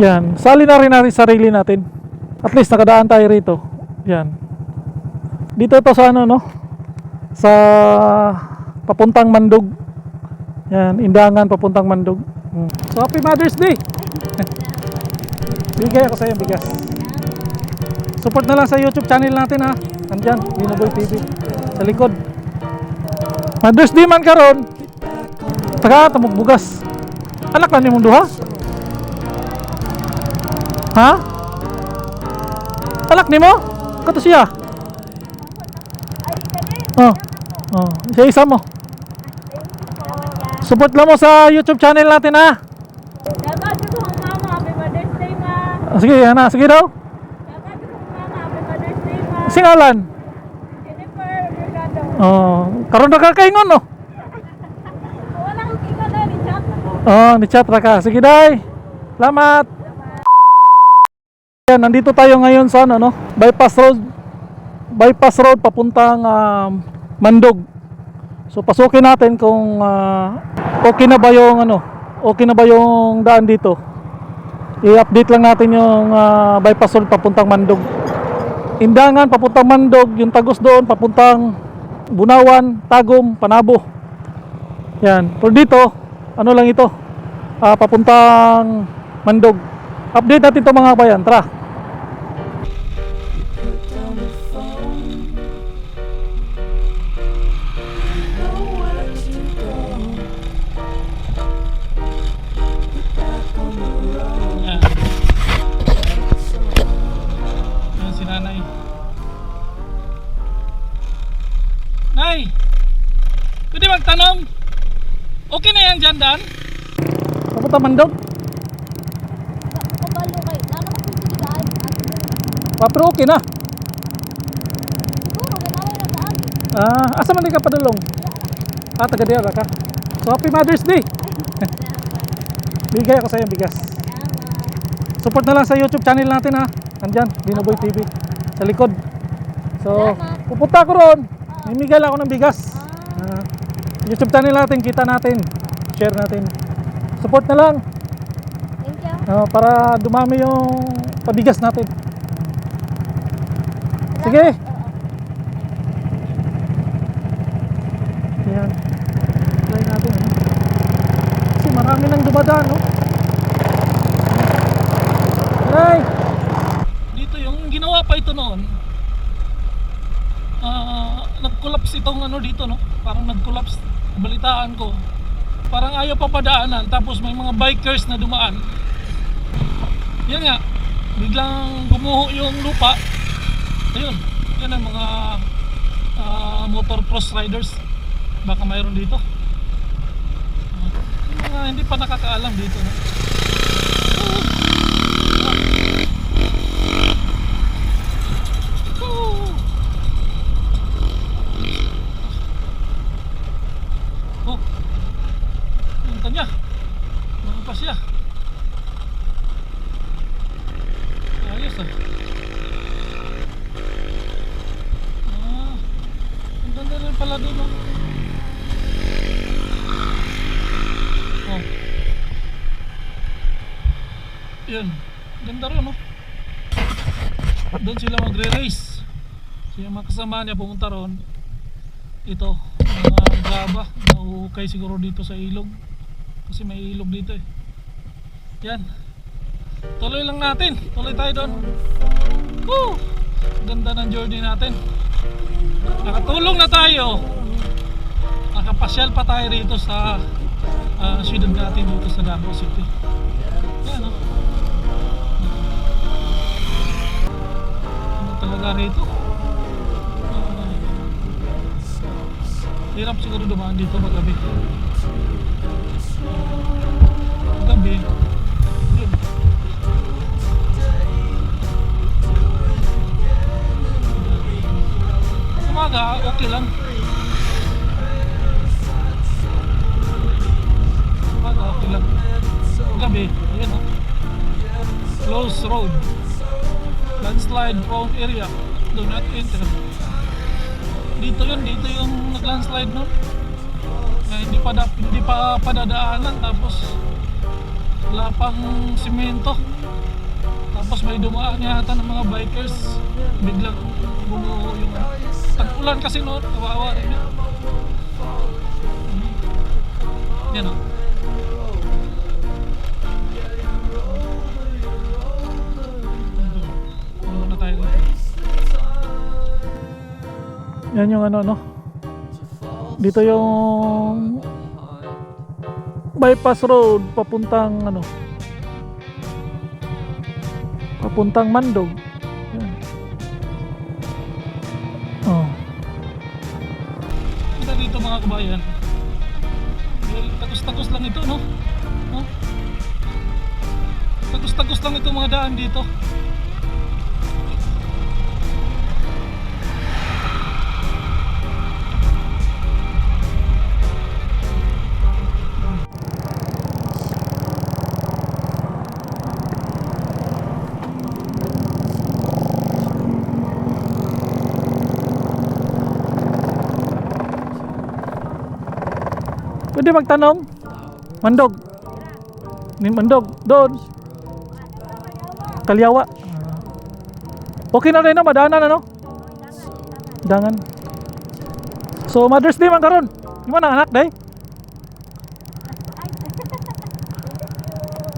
Yan. Sali na rin natin sarili natin. At least nakadaan tayo rito. Yan. Dito to sa ano no? Sa papuntang Mandog. Yan, Indangan papuntang Mandog. Hmm. So happy Mother's Day. Bigay ako sa iyo bigas. Support na lang sa YouTube channel natin ha. Nandyan, Binoboy TV. Sa likod. Mother's Day man karon. Taga tamog bugas. Anak na ni mong duha? Ha? Anak ni mo? Kato siya? Oh. Oh, siya isa mo. Support lang mo sa YouTube channel natin ha. Ah, Sige, ana, sige daw. Singalan. Oh, karon na ka kaingon no. Na ko. Oh, ni chat ra ka. Sige day. Salamat. Yan, nandito tayo ngayon sa ano, no? Bypass Road. Bypass Road papuntang um, Mandog. So pasukin natin kung ah, okay na ba yung ano, okay na ba yung daan dito. I-update lang natin yung ah, bypass road papuntang Mandog. Indangan papuntang Mandog, yung tagos doon papuntang Bunawan, Tagum, Panabo. Yan. Pero dito, ano lang ito? Ah, papuntang Mandog. Update natin to mga bayan. Tara. Dyan, Dan? Papunta Mandog? Kabalo kay, nana mo kung sigaan. Ah, pero okay na. Siguro, ganaway na sa. Ah, asa man di ka padulong? Ah, taga diya ka. So, happy Mother's Day. Bigay ako sa iyo bigas. Support na lang sa YouTube channel natin ha. Nandyan, Binoboy TV. Sa likod. So, pupunta ako ron. Mimigay lang ako ng bigas. Ah, YouTube channel natin, kita natin. Share natin. Support na lang. Thank you. ah, para dumami yung pabigas natin. Sige. Yan. Try natin. Ano? Kasi marami nang dumadaan, no? Ay! Dito yung ginawa pa ito noon. Ah, nag-collapse itong ano dito, no? Parang nag-collapse. Balitaan ko. Parang ayaw pa padaanan. Tapos may mga bikers na dumaan. Yan nga. Biglang gumuho yung lupa. Ayun. Yan ang mga ah, motor cross riders. Baka mayroon dito. Ah, yung mga hindi pa nakakaalam dito. No? Oh. Oh. Punta niya. Mga pa siya. Ayos ah. Ah. Ang ganda rin pala doon oh. Oh. Yun. Ganda rin oh. Doon sila magre-race. So yung niya pumunta ron. Ito, mga graba na uhukay siguro dito sa ilog. Kasi may ilog dito eh. Yan. Tuloy lang natin. Tuloy tayo doon. Woo! Ganda ng journey natin. Nakatulong na tayo. Nakapasyal pa tayo rito sa ah, syudad natin dito sa Davao City. Yan oh. Ano talaga rito? Ah, hirap siguro dumaan dito magabi. Gabi. Yun. Umaga, okay lang. Prone area. Do not enter. Dito yun, dito yung nag-landslide nun. Na hindi pa, da, hindi pa padadaanan tapos wala pang simento. Tapos may dumaan yata ng mga bikers. Biglang bumuo yung tag-ulan kasi noon, kawawa rin yun. Yan o. Yan yung ano no. Dito yung bypass road papuntang ano papuntang Mandog. Yan. Oh. Dito mga kabayan. Tagus-tagus lang ito, no? No? Tagus-tagus lang ito mga daan dito. Pwede magtanong? Mandog. Ni Mandog. Doon. Kalyawa. Okay na rin no? Madaanan ano? Dangan. So Mother's Day man karon. Di man ang anak day?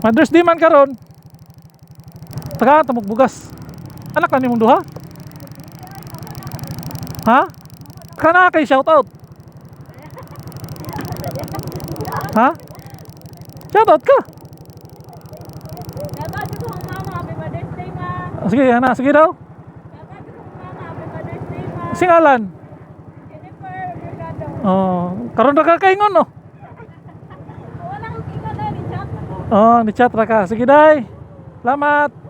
Mother's Day man karon. Taka tamog bugas. Anak na nimong duha? Ha? Kana kay shout out. Ha? Shoutout ka. Shoutout ko ang mama, happy Mother's Day, ma. Ah, Sige, ana, sige daw. Shoutout ko ang mama, happy Mother's Day, ma. Singalan. Jennifer Mercado. Oh, karon ra ka kaingon no. Wala kang tingnan na, ni chat. Oh, ni chat ra ka. Sige day. Salamat.